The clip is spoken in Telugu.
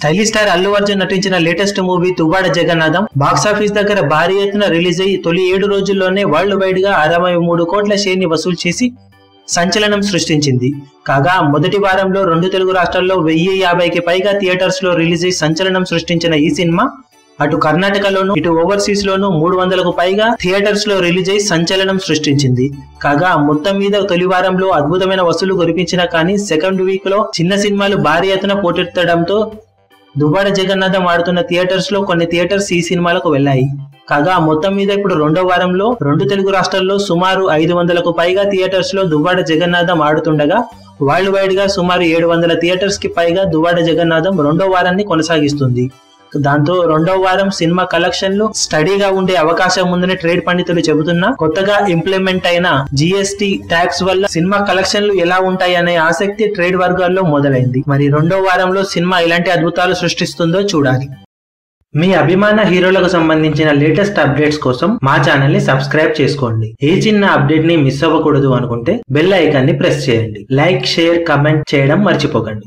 స్టైలిష్ స్టార్ అల్లు అర్జున్ నటించిన latest movie Duvvada Jagannadham. Box office దగ్గర భారీ ఎత్తున రిలీజ్ అయ్యి తొలి ఏడు రోజుల్లోనే వరల్డ్ వైడ్గా అరవై మూడు కోట్ల షేర్ని వసూలు చేసి సంచలనం సృష్టించింది. కాగా మొదటి వారంలో రెండు తెలుగు రాష్ట్రాల్లో వెయ్యి యాభైకి పైగా థియేటర్స్లో రిలీజ్ అయి సంచలనం సృష్టించిన ఈ సినిమా అటు కర్ణాటకలోను ఇటు ఓవర్సీస్ లోను మూడు వందలకు పైగా థియేటర్స్లో రిలీజ్ అయి సంచలనం సృష్టించింది. కాగా మొత్తం మీద తొలి వారంలో అద్భుతమైన వసూలు కురిపించినా కానీ సెకండ్ వీక్లో చిన్న సినిమాలు భారీ ఎత్తున పోటెత్తడంతో దుబాడ జగన్నాథం ఆడుతున్న థియేటర్స్లో కొన్ని థియేటర్స్ ఈ సినిమాలకు వెళ్ళాయి. కాగా మొత్తం మీద ఇప్పుడు రెండో వారంలో రెండు తెలుగు రాష్ట్రాల్లో సుమారు ఐదు వందలకు పైగా థియేటర్స్లో దువ్వాడ జగన్నాథం ఆడుతుండగా వరల్డ్ వైడ్గా సుమారు ఏడు వందల థియేటర్స్కి పైగా దువ్వాడ జగన్నాథం రెండో వారాన్ని కొనసాగిస్తుంది. దాంతో రెండవ వారం సినిమా కలెక్షన్లు స్టడీగా ఉండే అవకాశం ఉందని ట్రేడ్ పండితులు చెబుతున్నా కొత్తగా ఇంప్లిమెంట్ అయిన జిఎస్టి ట్యాక్స్ వల్ల సినిమా కలెక్షన్లు ఎలా ఉంటాయి అనే ఆసక్తి ట్రేడ్ వర్గాల్లో మొదలైంది. మరి రెండో వారంలో సినిమా ఎలాంటి అద్భుతాలు సృష్టిస్తుందో చూడాలి. మీ అభిమాన హీరోలకు సంబంధించిన లేటెస్ట్ అప్డేట్స్ కోసం మా ఛానల్ని సబ్స్క్రైబ్ చేసుకోండి. ఏ చిన్న అప్డేట్ని మిస్ అవ్వకూడదు అనుకుంటే బెల్ ఐకాన్ని ప్రెస్ చేయండి. లైక్ షేర్ కమెంట్ చేయడం మర్చిపోకండి.